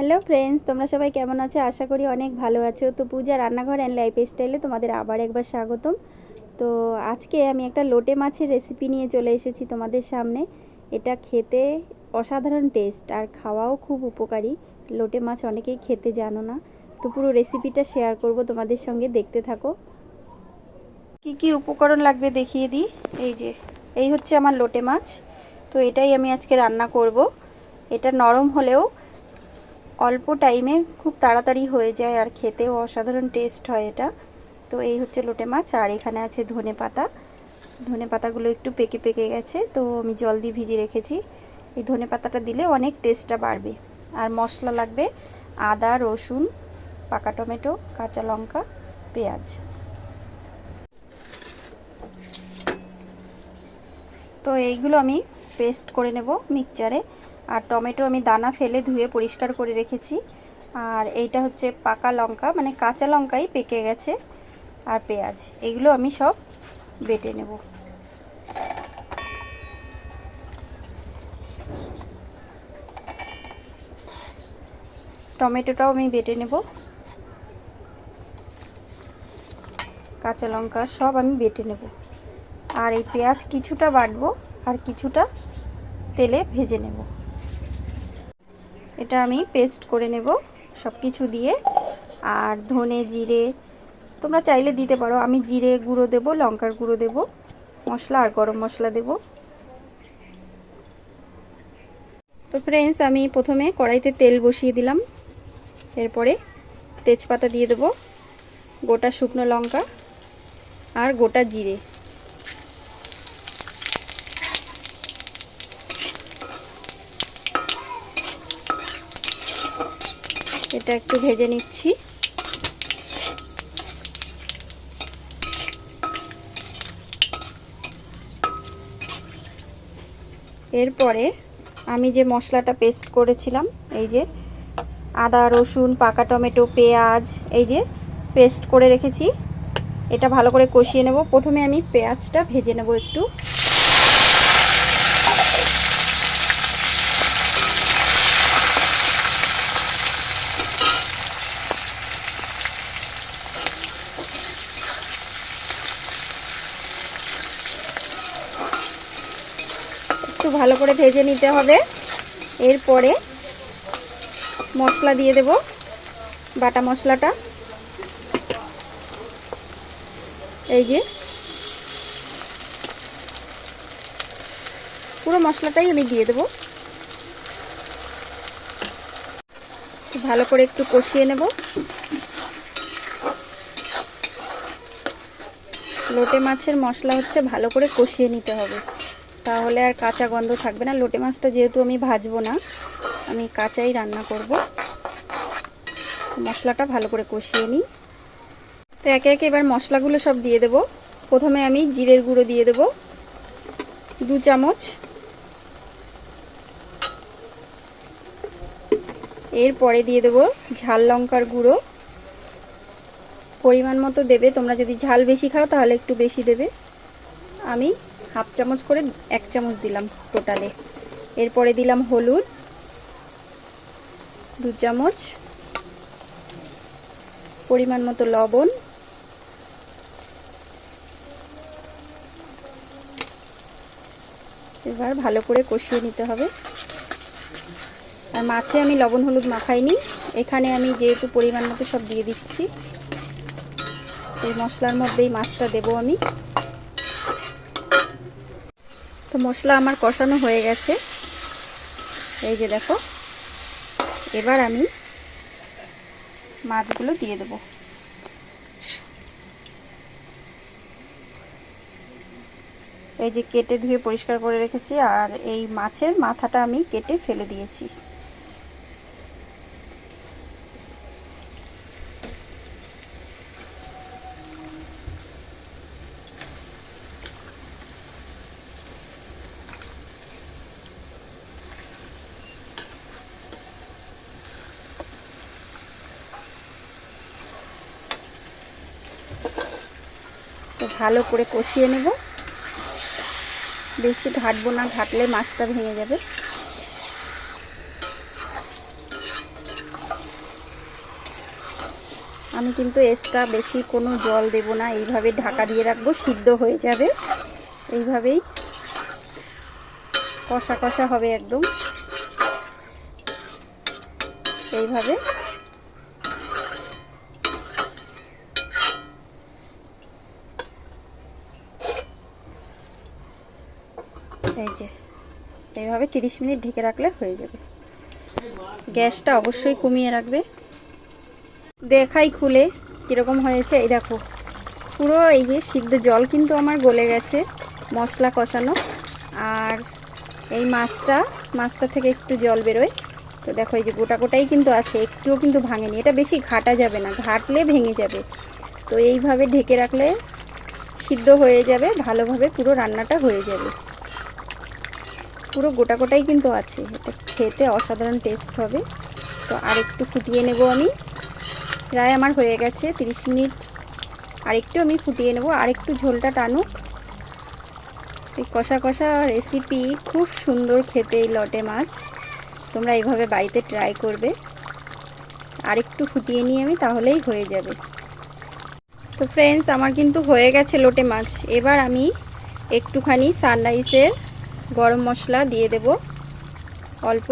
Hello friends তোমরা সবাই কেমন আছো? আশা করি অনেক ভালো আছো। তো পূজা রান্নাঘর অ্যান্ড লাইফ স্টাইলে তোমাদের আবার একবার স্বাগতম। তো আজকে আমি একটা লোটে মাছের রেসিপি নিয়ে চলে এসেছি তোমাদের সামনে। এটা খেতে অসাধারণ টেস্ট আর খাওয়াও খুব উপকারী। লোটে মাছ অনেকেই খেতে জানো না। তো পুরো রেসিপিটা শেয়ার করব তোমাদের সঙ্গে। দেখতে থাকো। কি কি উপকরণ লাগবে দেখিয়ে দিই? এই যে, এই হচ্ছে আমার লোটে মাছ। তো এটাই আমি আজকে রান্না করব। এটা নরম হলেও অল্প টাইমে খুব তাড়াতাড়ি হয়ে যায় আর খেতেও অসাধারণ টেস্ট হয় এটা। তো এই হচ্ছে লোটে মাছ, আর এখানে আছে ধনে পাতা। ধনে পাতাগুলো একটু পেকে পেকে গেছে, তো আমি জল দিয়ে ভিজিয়ে রেখেছি। এই ধনে পাতাটা দিলে অনেক টেস্টটা বাড়বে। আর মশলা লাগবে আদা, রসুন, পাকা টমেটো, কাঁচা লঙ্কা, পেঁয়াজ। তো এইগুলো আমি পেস্ট করে নেব মিক্সচারে আর টমেটো আমি দানা ফেলে ধুয়ে পরিষ্কার করে রেখেছি। আর এইটা হচ্ছে পাকা লঙ্কা মানে কাঁচা লঙ্কাই পেকে গেছে আর পেঁয়াজ, এগুলো আমি সব বেটে নেব। টমেটোটাও আমি বেটে নেব। কাঁচা লঙ্কা সব আমি বেটে নেব। আর এই পেঁয়াজ কিছুটা বাটবো আর কিছুটা তেলে ভেজে নেব। এটা আমি পেস্ট করে নেব সব কিছু দিয়ে। আর ধনে জিরে, তোমরা চাইলে দিতে পারো। আমি জিরে গুঁড়ো দেব, লঙ্কার গুঁড়ো দেব, মশলা আর গরম মশলা দেব। তো ফ্রেন্ডস আমি প্রথমে কড়াইতে তেল বসিয়ে দিলাম। এরপরে তেজপাতা দিয়ে দেব, গোটা শুকনো লঙ্কা আর গোটা জিরে। এটা একটু ভেজে নিচ্ছি। এরপরে আমি যে মশলাটা পেস্ট করেছিলাম, এই যে আদা, রসুন, পাকা টমেটো, পেঁয়াজ, এই যে পেস্ট করে রেখেছি, এটা ভালো করে কষিয়ে নেব। প্রথমে আমি পেঁয়াজটা ভেজে নেব একটু। ভালো করে ভেজে নিতে হবে। এরপরে মশলা দিয়ে দেব, বাটা মশলাটা। এই যে পুরো মশলাটাই আমি দিয়ে দেব। ভালো করে একটু কষিয়ে নেব। লোটে মাছের মশলা হচ্ছে ভালো করে কষিয়ে নিতে হবে। তাহলে আর কাঁচা গন্ধ থাকবে না। লোটে মাছটা যেহেতু আমি ভাজবো না, আমি কাঁচাই রান্না করব। মশলাটা ভালো করে কষিয়ে নিই। তো একে একে এবার মশলাগুলো সব দিয়ে দেব। প্রথমে আমি জিরের গুঁড়ো দিয়ে দেব, দু চামচ। এরপরে দিয়ে দেব ঝাল লঙ্কার গুঁড়ো। পরিমাণ মতো দেবে, তোমরা যদি ঝাল বেশি খাও তাহলে একটু বেশি দেবে। আমি হাফ চামচ করে এক চামচ দিলাম টোটালে এরপরে দিলাম হলুদ, দু চামচ পরিমাণ মতো লবণ। এবার ভালো করে কষিয়ে নিতে হবে। আর মাছে আমি লবণ হলুদ মাখাইনি। এখানে আমি যেহেতু পরিমাণ মতো সব দিয়ে দিচ্ছি, এই মশলার মধ্যেই মাছটা দেবো আমি। তো মশলা আমার কষানো হয়ে গেছে। এই যে দেখো, এবার আমি মাছগুলো দিয়ে দেব। এই যে কেটে ধুয়ে পরিষ্কার করে রেখেছি, আর এই মাছের মাথাটা আমি কেটে ফেলে দিয়েছি। ভালো করে কষিয়ে নেব। বেশি ঘাটবো না, ঘাটলে মাছটা ভেঙে যাবে। আমি কিন্তু এক্সট্রা বেশি কোনো জল দেব না, এইভাবে ঢাকা দিয়ে রাখব, সিদ্ধ হয়ে যাবে। এইভাবেই কষা কষা হবে একদম। এইভাবে এই যে, এইভাবে তিরিশ মিনিট ঢেকে রাখলে হয়ে যাবে। গ্যাসটা অবশ্যই কমিয়ে রাখবে। দেখাই খুলে কীরকম হয়েছে। এই দেখো, পুরো এই যে সিদ্ধ জল কিন্তু আমার গলে গেছে, মশলা কষানো। আর এই মাছটা মাছটা থেকে একটু জল বেরোয়। তো দেখো, এই যে গোটা গোটাই কিন্তু আছে, একটুও কিন্তু ভাঙেনি। এটা বেশি ঘাটা যাবে না, ঘাটলে ভেঙে যাবে। তো এইভাবে ঢেকে রাখলে সিদ্ধ হয়ে যাবে, ভালোভাবে পুরো রান্নাটা হয়ে যাবে। পুরো গোটা গোটাই কিন্তু আছে। এটা খেতে অসাধারণ টেস্ট হবে। তো আর একটু ফুটিয়ে নেব আমি। প্রায় আমার হয়ে গেছে তিরিশ মিনিট। আরেকটু আমি ফুটিয়ে নেব। আরেকটু ঝোলটা টানুক। এই কষা কষা রেসিপি খুব সুন্দর খেতে এই লটে মাছ। তোমরা এইভাবে বাড়িতে ট্রাই করবে। আরেকটু ফুটিয়ে নিয়ে আমি তাহলেই হয়ে যাবে। তো ফ্রেন্ডস আমার কিন্তু হয়ে গেছে লোটে মাছ। এবার আমি একটুখানি সানরাইসের গরম মশলা দিয়ে দেব অল্প।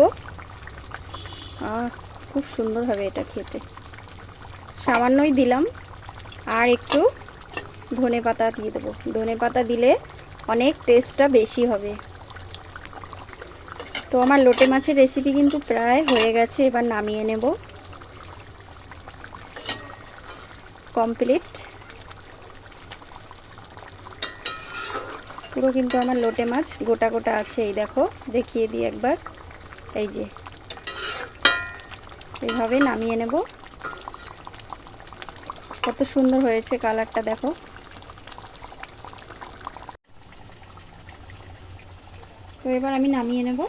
খুব সুন্দর হবে এটা খেতে। সামান্যই দিলাম। আর একটু ধনে পাতা দিয়ে দেবো। ধনে পাতা দিলে অনেক টেস্টটা বেশি হবে। তো আমার লোটে মাছের রেসিপি কিন্তু প্রায় হয়ে গেছে, এবার নামিয়ে নেব। কমপ্লিট পুরো কিন্তু আমার লোটে মাছ, গোটা গোটা আছে এই দেখো। দেখিয়ে দিই একবার। এই যে। এইভাবে নামিয়ে নেব। কত সুন্দর হয়েছে কালারটা দেখো। তো এবার আমি নামিয়ে নেব।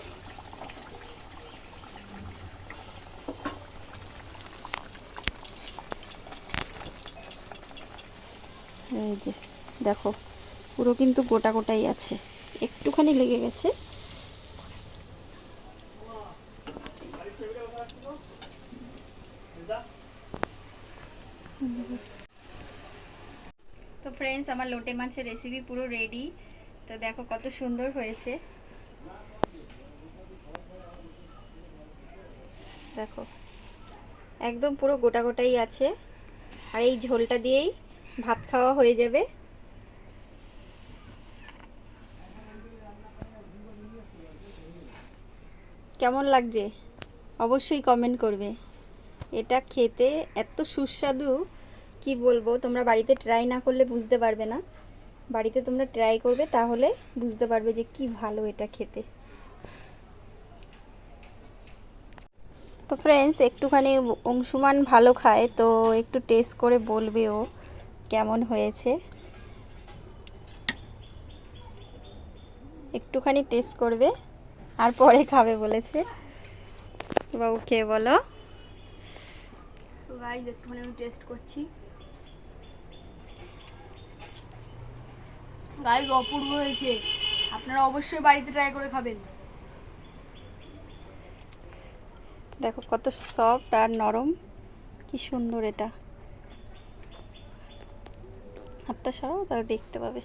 এই যে, দেখো। পুরো কিন্তু গোটা গোটাই আছে। একটুখানি লেগে গেছে। তো ফ্রেন্ডস আমার লোটে মাছের রেসিপি পুরো রেডি তো দেখো কত সুন্দর হয়েছে। দেখো, একদম পুরো গোটা গোটাই আছে। আর এই ঝোলটা দিয়েই ভাত খাওয়া হয়ে যাবে। কেমন লাগছে? অবশ্যই কমেন্ট করবে। এটা খেতে এত সুস্বাদু, কি বলব? তোমরা বাড়িতে ট্রাই না করলে বুঝতে পারবে না। বাড়িতে তোমরা ট্রাই করবে তাহলে বুঝতে পারবে যে কি ভালো এটা খেতে। তো ফ্রেন্ডস একটুখানি অংশুমান ভালো খায়, তো একটু টেস্ট করে বলবে ও কেমন হয়েছে। একটুখানি টেস্ট করবে। আর পরে খাবে বলেছে। বাবু খেয়ে বলো। গাইজ একটুখানি আমি টেস্ট করছি। গাইজ অপূর্ব হয়েছে। আপনারা অবশ্যই বাড়িতে ট্রাই করে খাবেন। দেখো কত সফট আর নরম। কি সুন্দর এটা। হাতটা সরাও তাহলে দেখতে পাবে।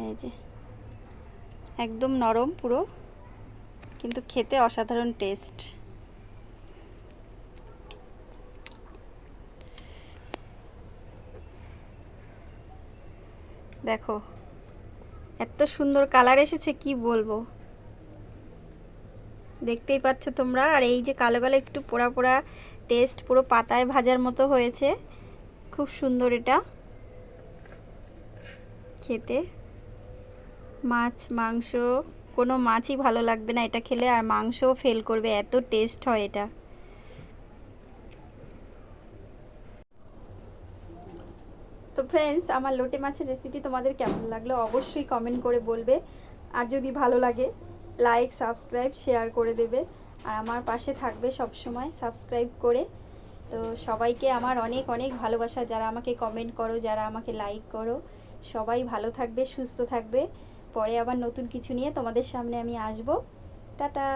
এই যে। একদম নরম পুরো। কিন্তু খেতে অসাধারণ টেস্ট দেখো, এত সুন্দর কালার এসেছে, কি বলব? দেখতেই পাচ্ছ তোমরা, আর এই যে কালো কালো একটু পোড়া পোড়া টেস্ট পুরো পাতায় ভাজার মতো হয়েছে। খুব সুন্দর এটা। খেতে। মাছ, মাংস কোনো মাছই ভালো লাগবে না এটা খেলে আর মাংসও ফেল করবে, এত টেস্ট হয় এটা। তো ফ্রেন্ডস আমার লোটে মাছের রেসিপি তোমাদের কেমন লাগল অবশ্যই কমেন্ট করে বলবে। আর যদি ভালো লাগে লাইক সাবস্ক্রাইব শেয়ার করে দেবে। আর আমার পাশে থাকবে সব সময় সাবস্ক্রাইব করে। তো সবাইকে আমার অনেক অনেক ভালোবাসা। যারা আমাকে কমেন্ট করো, যারা আমাকে লাইক করো, সবাই ভালো থাকবে, সুস্থ থাকবে। পরে আবার নতুন কিছু নিয়ে তোমাদের সামনে আমি আসব। টাটা!